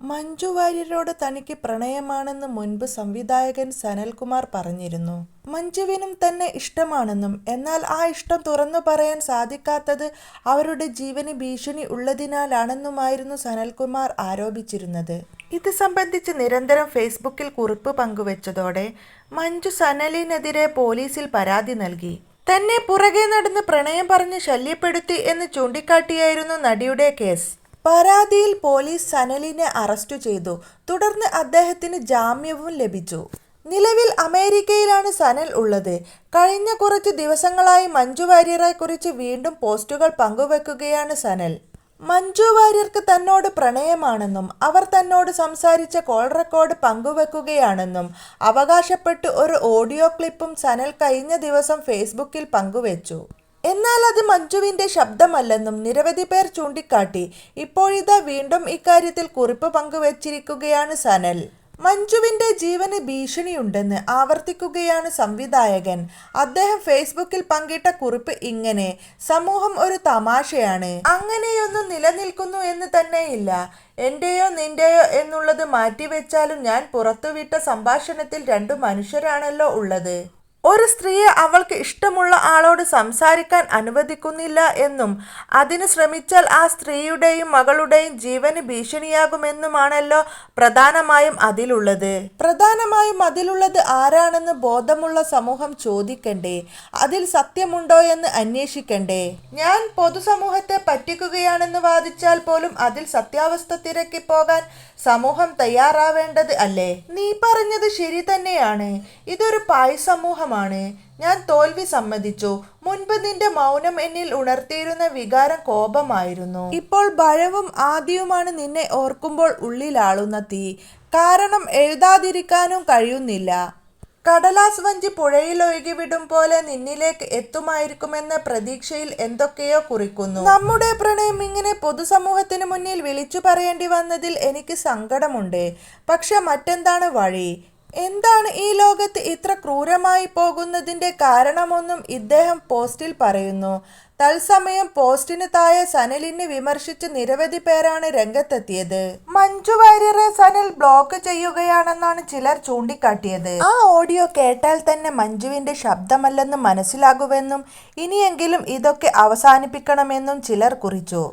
മഞ്ജു വാര്യരോട് തനിക്ക് പ്രണയമാണെന്ന് മുൻപ് സംവിധായകൻ സനൽകുമാർ പറഞ്ഞിരുന്നു. മഞ്ജുവിനും തന്നെ ഇഷ്ടമാണെന്നും എന്നാൽ ആ ഇഷ്ടം തുറന്നു പറയാൻ സാധിക്കാത്തത് അവരുടെ ജീവന് ഭീഷണി ഉള്ളതിനാലാണെന്നുമായിരുന്നു സനൽകുമാർ ആരോപിച്ചിരുന്നത്. ഇത് സംബന്ധിച്ച് നിരന്തരം ഫേസ്ബുക്കിൽ കുറിപ്പ് പങ്കുവച്ചതോടെ മഞ്ജു സനലിനെതിരെ പോലീസിൽ പരാതി നൽകി. തന്നെ പുറകെ നടന്ന് പ്രണയം പറഞ്ഞ് ശല്യപ്പെടുത്തി എന്ന് ചൂണ്ടിക്കാട്ടിയായിരുന്നു നടിയുടെ കേസ്. പരാതിയിൽ പോലീസ് സനലിനെ അറസ്റ്റ് ചെയ്തു. തുടർന്ന് അദ്ദേഹത്തിന് ജാമ്യവും ലഭിച്ചു. നിലവിൽ അമേരിക്കയിലാണ് സനൽ ഉള്ളത്. കഴിഞ്ഞ കുറച്ച് ദിവസങ്ങളായി മഞ്ജു വാര്യറെക്കുറിച്ച് വീണ്ടും പോസ്റ്റുകൾ പങ്കുവെക്കുകയാണ് സനൽ. മഞ്ജു വാര്യർക്ക് തന്നോട് പ്രണയമാണെന്നും അവർ തന്നോട് സംസാരിച്ച കോൾ റെക്കോർഡ് പങ്കുവെക്കുകയാണെന്നും അവകാശപ്പെട്ട് ഒരു ഓഡിയോ ക്ലിപ്പും സനൽ കഴിഞ്ഞ ദിവസം ഫേസ്ബുക്കിൽ പങ്കുവച്ചു. എന്നാൽ അത് മഞ്ജുവിന്റെ ശബ്ദമല്ലെന്നും നിരവധി പേർ ചൂണ്ടിക്കാട്ടി. ഇപ്പോഴിതാ വീണ്ടും ഇക്കാര്യത്തിൽ കുറിപ്പ് പങ്കുവച്ചിരിക്കുകയാണ് സനൽ. മഞ്ജുവിന്റെ ജീവന് ഭീഷണിയുണ്ടെന്ന് ആവർത്തിക്കുകയാണ് സംവിധായകൻ. അദ്ദേഹം ഫേസ്ബുക്കിൽ പങ്കിട്ട കുറിപ്പ് ഇങ്ങനെ സമൂഹം ഒരു തമാശയാണ്. അങ്ങനെയൊന്നും നിലനിൽക്കുന്നു എന്ന് തന്നെയില്ല. എന്റെയോ നിന്റെയോ എന്നുള്ളത് മാറ്റിവെച്ചാലും ഞാൻ പുറത്തുവിട്ട സംഭാഷണത്തിൽ രണ്ടു മനുഷ്യരാണല്ലോ ഉള്ളത്. ഒരു സ്ത്രീയെ അവൾക്ക് ഇഷ്ടമുള്ള ആളോട് സംസാരിക്കാൻ അനുവദിക്കുന്നില്ല എന്നും അതിന് ശ്രമിച്ചാൽ ആ സ്ത്രീയുടെയും മകളുടെയും ജീവന് ഭീഷണിയാകുമെന്നുമാണല്ലോ പ്രധാനമായും അതിലുള്ളത്. പ്രധാനമായും അതിലുള്ളത് ആരാണെന്ന് ബോധമുള്ള സമൂഹം ചോദിക്കണ്ടേ? അതിൽ സത്യമുണ്ടോ എന്ന് അന്വേഷിക്കണ്ടേ? ഞാൻ പൊതുസമൂഹത്തെ പറ്റിക്കുകയാണെന്ന് വാദിച്ചാൽ പോലും അതിൽ സത്യാവസ്ഥ തിരക്കി പോകാൻ സമൂഹം തയ്യാറാവേണ്ടത് അല്ലേ? നീ പറഞ്ഞത് ശരി തന്നെയാണ്. ഇതൊരു പായ് സമൂഹമാണ് ഞാൻ തോൽവി സമ്മതിച്ചു. മുൻപ് നിന്റെ മൗനം എന്നിൽ ഉണർത്തിയിരുന്ന വികാരം കോപമായിരുന്നു. ഇപ്പോൾ ഭയവും ആദ്യവുമാണ് നിന്നെ ഓർക്കുമ്പോൾ ഉള്ളിലാളുന്ന തീ. കാരണം എഴുതാതിരിക്കാനും കഴിയുന്നില്ല. കടലാസ് വഞ്ചി പുഴയിൽ ഒഴുകിവിടും പോലെ നിന്നിലേക്ക് എത്തുമായിരിക്കുമെന്ന പ്രതീക്ഷയിൽ എന്തൊക്കെയോ കുറിക്കുന്നു. നമ്മുടെ പ്രണയം ഇങ്ങനെ പൊതുസമൂഹത്തിന് മുന്നിൽ വിളിച്ചു പറയേണ്ടി വന്നതിൽ എനിക്ക് സങ്കടമുണ്ട്. പക്ഷെ മറ്റെന്താണ് വഴി? എന്താണ് ഈ ലോകത്ത് ഇത്ര ക്രൂരമായി പോകുന്നതിന്റെ കാരണമൊന്നും ഇദ്ദേഹം പോസ്റ്റിൽ പറയുന്നു. തത്സമയം പോസ്റ്റിന് താഴെ സനലിനെ വിമർശിച്ച് നിരവധി പേരാണ് രംഗത്തെത്തിയത്. മഞ്ജു വാര്യരെ സനൽ ബ്ലോക്ക് ചെയ്യുകയാണെന്നാണ് ചിലർ ചൂണ്ടിക്കാട്ടിയത്. ആ ഓഡിയോ കേട്ടാൽ തന്നെ മഞ്ജുവിന്റെ ശബ്ദമല്ലെന്നും മനസ്സിലാകുമെന്നും ഇനിയെങ്കിലും ഇതൊക്കെ അവസാനിപ്പിക്കണമെന്നും ചിലർ കുറിച്ചു.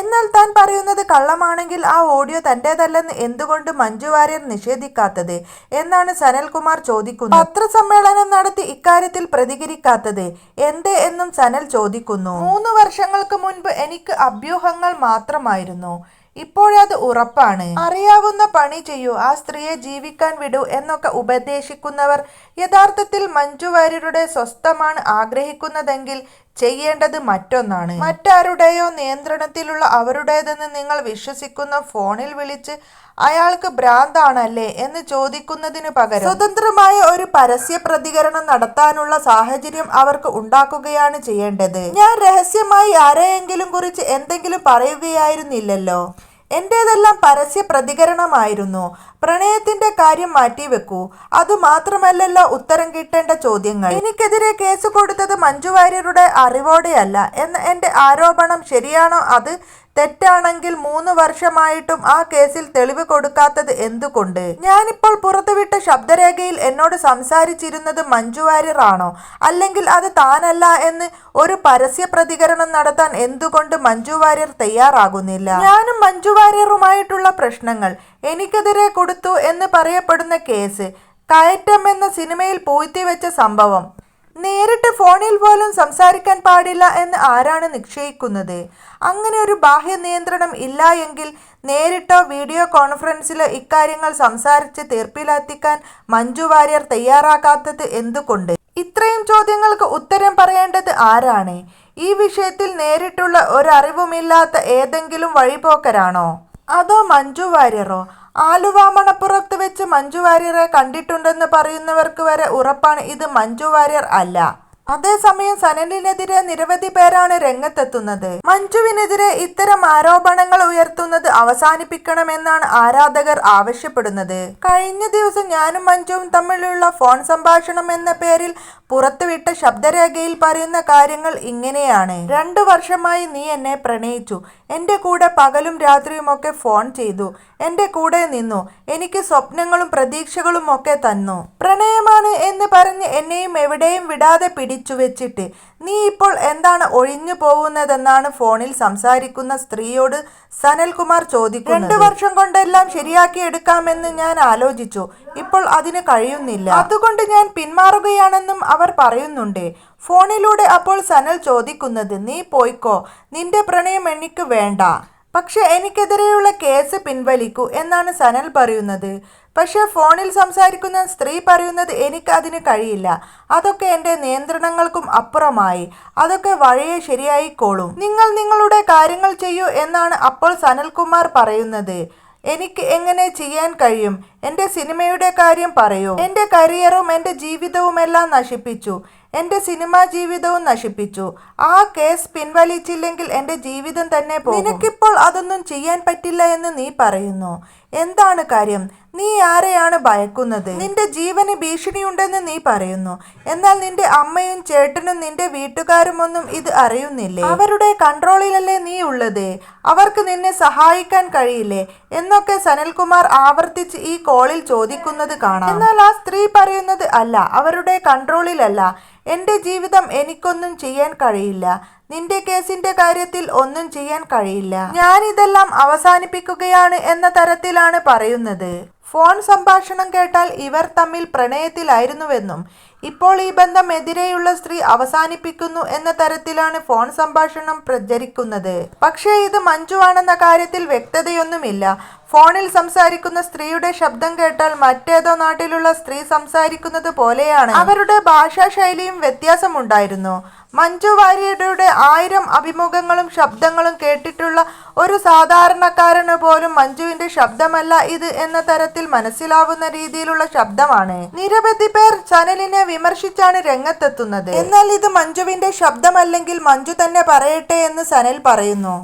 എന്നാൽ താൻ പറയുന്നത് കള്ളമാണെങ്കിൽ ആ ഓഡിയോ തന്റെതല്ലെന്ന് എന്തുകൊണ്ട് മഞ്ജു വാര്യർ നിഷേധിക്കാത്തത്? എന്നാണ് സനൽകുമാർ ചോദിക്കുന്നത്. പത്രസമ്മേളനം നടത്തി ഇക്കാര്യത്തിൽ പ്രതികരിക്കാത്തത് എന്ത് എന്നും സനൽ ചോദിക്കുന്നു. മൂന്ന് വർഷങ്ങൾക്ക് മുൻപ് എനിക്ക് അഭ്യൂഹങ്ങൾ മാത്രമായിരുന്നു. ഇപ്പോഴത് ഉറപ്പാണ്. അറിയാവുന്ന പണി ചെയ്യൂ ആ സ്ത്രീയെ ജീവിക്കാൻ വിടൂ എന്നൊക്കെ ഉപദേശിക്കുന്നവർ യഥാർത്ഥത്തിൽ മഞ്ജു വാര്യരുടെ സ്വസ്ഥമാണ് ആഗ്രഹിക്കുന്നതെങ്കിൽ ചെയ്യേണ്ടത് മറ്റൊന്നാണ്. മറ്റാരുടെയോ നിയന്ത്രണത്തിലുള്ള അവരുടേതെന്ന് നിങ്ങൾ വിശ്വസിക്കുന്ന ഫോണിൽ വിളിച്ച് അയാൾക്ക് ഭ്രാന്താണല്ലേ എന്ന് ചോദിക്കുന്നതിനു പകരം സ്വതന്ത്രമായ ഒരു പരസ്യ പ്രതികരണം നടത്താനുള്ള സാഹചര്യം അവർക്ക് ഉണ്ടാക്കുകയാണ് ചെയ്യേണ്ടത്. ഞാൻ രഹസ്യമായി ആരെയെങ്കിലും കുറിച്ച് എന്തെങ്കിലും പറയുകയായിരുന്നില്ലല്ലോ. എന്റേതെല്ലാം പരസ്യ പ്രതികരണമായിരുന്നു. പ്രണയത്തിന്റെ കാര്യം മാറ്റിവെക്കൂ അത് മാത്രമല്ലല്ലോ ഉത്തരം കിട്ടേണ്ട ചോദ്യങ്ങൾ. എനിക്കെതിരെ കേസ് കൊടുത്തത് മഞ്ജു വാര്യരുടെ അറിവോടെയല്ല എന്ന എന്റെ ആരോപണം ശരിയാണോ? അത് തെറ്റാണെങ്കിൽ മൂന്ന് വർഷമായിട്ടും ആ കേസിൽ തെളിവ് കൊടുക്കാത്തത് എന്തുകൊണ്ട്? ഞാനിപ്പോൾ പുറത്തുവിട്ട ശബ്ദരേഖയിൽ എന്നോട് സംസാരിച്ചിരുന്നത് മഞ്ജു വാര്യറാണോ അല്ലെങ്കിൽ അത് താനല്ല എന്ന് ഒരു പരസ്യ പ്രതികരണം നടത്താൻ എന്തുകൊണ്ട് മഞ്ജു വാര്യർ തയ്യാറാകുന്നില്ല? ഞാനും മഞ്ജു വാര്യറുമായിട്ടുള്ള പ്രശ്നങ്ങൾ. എനിക്കെതിരെ കൊടുത്തു എന്ന് പറയപ്പെടുന്ന കേസ് കയറ്റം എന്ന സിനിമയിൽ പൂഴ്ത്തിവെച്ച സംഭവം. നേരിട്ട് ഫോണിൽ പോലും സംസാരിക്കാൻ പാടില്ല എന്ന് ആരാണ് നിശ്ചയിക്കുന്നത്? അങ്ങനെ ഒരു ബാഹ്യ നിയന്ത്രണം ഇല്ല എങ്കിൽ നേരിട്ടോ വീഡിയോ കോൺഫറൻസിലോ ഇക്കാര്യങ്ങൾ സംസാരിച്ച് തീർപ്പിലെത്തിക്കാൻ മഞ്ജു വാര്യർ തയ്യാറാക്കാത്തത് എന്തുകൊണ്ട്? ഇത്രയും ചോദ്യങ്ങൾക്ക് ഉത്തരം പറയേണ്ടത് ആരാണ്? ഈ വിഷയത്തിൽ നേരിട്ടുള്ള ഒരറിവുമില്ലാത്ത ഏതെങ്കിലും വഴിപോക്കരാണോ? അതോ മഞ്ജു വാര്യറോ? ആലുവ മണപ്പുറത്ത് വെച്ച് മഞ്ജു വാര്യറെ കണ്ടിട്ടുണ്ടെന്ന് പറയുന്നവർക്ക് വരെ ഉറപ്പാണ് ഇത് മഞ്ജു വാര്യർ അല്ല. അതേസമയം സനലിനെതിരെ നിരവധി പേരാണ് രംഗത്തെത്തുന്നത്. മഞ്ജുവിനെതിരെ ഇത്തരം ആരോപണങ്ങൾ ഉയർത്തുന്നത് അവസാനിപ്പിക്കണമെന്നാണ് ആരാധകർ ആവശ്യപ്പെടുന്നത്. കഴിഞ്ഞ ദിവസം ഞാനും മഞ്ജുവും തമ്മിലുള്ള ഫോൺ സംഭാഷണം എന്ന പേരിൽ പുറത്തുവിട്ട ശബ്ദരേഖയിൽ പറയുന്ന കാര്യങ്ങൾ ഇങ്ങനെയാണ്. രണ്ടു വർഷമായി നീ എന്നെ പ്രണയിച്ചു. എന്റെ കൂടെ പകലും രാത്രിയുമൊക്കെ ഫോൺ ചെയ്തു. എന്റെ കൂടെ നിന്നു. എനിക്ക് സ്വപ്നങ്ങളും പ്രതീക്ഷകളും ഒക്കെ തന്നു. പ്രണയമാണ് എന്ന് പറഞ്ഞ് എന്നെയും എവിടെയും വിടാതെ പിടിച്ചു വെച്ചിട്ട് നീ ഇപ്പോൾ എന്താണ് ഒഴിഞ്ഞു പോകുന്നതെന്നാണ് ഫോണിൽ സംസാരിക്കുന്ന സ്ത്രീയോട് സനൽകുമാർ ചോദിക്കുന്നത്. രണ്ടു വർഷം കൊണ്ടെല്ലാം ശരിയാക്കി എടുക്കാമെന്ന് ഞാൻ ആലോചിച്ചു. ഇപ്പോൾ അതിന് കഴിയുന്നില്ല. അതുകൊണ്ട് ഞാൻ പിന്മാറുകയാണെന്നും അവർ പറയുന്നുണ്ട്. ഫോണിലൂടെ അപ്പോൾ സനൽ ചോദിക്കുന്നത് നീ പോയിക്കോ നിന്റെ പ്രണയം എനിക്ക് വേണ്ട. പക്ഷെ എനിക്കെതിരെയുള്ള കേസ് പിൻവലിക്കൂ എന്നാണ് സനൽ പറയുന്നത്. പക്ഷെ ഫോണിൽ സംസാരിക്കുന്ന സ്ത്രീ പറയുന്നത് എനിക്ക് അതിന് കഴിയില്ല. അതൊക്കെ എന്റെ നിയന്ത്രണങ്ങൾക്കും അപ്പുറമായി. അതൊക്കെ വഴിയെ ശരിയായിക്കോളും. നിങ്ങൾ നിങ്ങളുടെ കാര്യങ്ങൾ ചെയ്യൂ എന്നാണ് അപ്പോൾ സനൽകുമാർ പറയുന്നത്. എനിക്ക് എങ്ങനെ ചെയ്യാൻ കഴിയും? എന്റെ സിനിമയുടെ കാര്യം പറയൂ. എന്റെ കരിയറും എന്റെ ജീവിതവുമെല്ലാം നശിപ്പിച്ചു. എന്റെ സിനിമാ ജീവിതവും നശിപ്പിച്ചു. ആ കേസ് പിൻവലിച്ചില്ലെങ്കിൽ എന്റെ ജീവിതം തന്നെ പോകും. നിനക്കിപ്പോൾ അതൊന്നും ചെയ്യാൻ പറ്റില്ല എന്ന് നീ പറയുന്നു. എന്താണ് കാര്യം? നീ ആരെയാണ് ഭയക്കുന്നത്? നിന്റെ ജീവന് ഭീഷണിയുണ്ടെന്ന് നീ പറയുന്നു. എന്നാൽ നിന്റെ അമ്മയും ചേട്ടനും നിന്റെ വീട്ടുകാരും ഒന്നും ഇത് അറിയുന്നില്ലേ? അവരുടെ കൺട്രോളിലല്ലേ നീ ഉള്ളത്? അവർക്ക് നിന്നെ സഹായിക്കാൻ കഴിയില്ലേ? എന്നൊക്കെ സനൽകുമാർ ആവർത്തിച്ച് ഈ കോളിൽ ചോദിക്കുന്നത് കാണാം. എന്നാൽ ആ സ്ത്രീ പറയുന്നത് അല്ല അവരുടെ കൺട്രോളിലല്ല. എന്റെ ജീവിതം എനിക്കൊന്നും ചെയ്യാൻ കഴിയില്ല. നിന്റെ കേസിന്റെ കാര്യത്തിൽ ഒന്നും ചെയ്യാൻ കഴിയില്ല. ഞാൻ ഇതെല്ലാം അവസാനിപ്പിക്കുകയാണ് എന്ന തരത്തിലാണ് പറയുന്നത്. ഫോൺ സംഭാഷണം കേട്ടാൽ ഇവർ തമ്മിൽ പ്രണയത്തിലായിരുന്നുവെന്നും ഇപ്പോൾ ഈ ബന്ധം എതിരെയുള്ള സ്ത്രീ അവസാനിപ്പിക്കുന്നു എന്ന തരത്തിലാണ് ഫോൺ സംഭാഷണം പ്രചരിക്കുന്നത്. പക്ഷേ ഇത് മഞ്ജുവാണെന്ന കാര്യത്തിൽ വ്യക്തതയൊന്നുമില്ല. ഫോണിൽ സംസാരിക്കുന്ന സ്ത്രീയുടെ ശബ്ദം കേട്ടാൽ മറ്റേതോ നാട്ടിലുള്ള സ്ത്രീ സംസാരിക്കുന്നത് പോലെയാണ്. അവരുടെ ഭാഷാ ശൈലിയും വ്യത്യാസമുണ്ടായിരുന്നു. മഞ്ജു വാര്യരുടെ ആയിരം അഭിമുഖങ്ങളും ശബ്ദങ്ങളും കേട്ടിട്ടുള്ള ഒരു സാധാരണക്കാരന് പോലും മഞ്ജുവിന്റെ ശബ്ദമല്ല ഇത് എന്ന തരത്തിൽ മനസ്സിലാവുന്ന രീതിയിലുള്ള ശബ്ദമാണ്. നിരവധി പേർ ചനലിനെ വിമർശിച്ചാണ് രംഗത്തെത്തുന്നത്. എന്നാൽ ഇത് മഞ്ജുവിന്റെ ശബ്ദമല്ലെങ്കിൽ മഞ്ജു തന്നെ പറയട്ടെ എന്ന് സനൽ പറയുന്നു.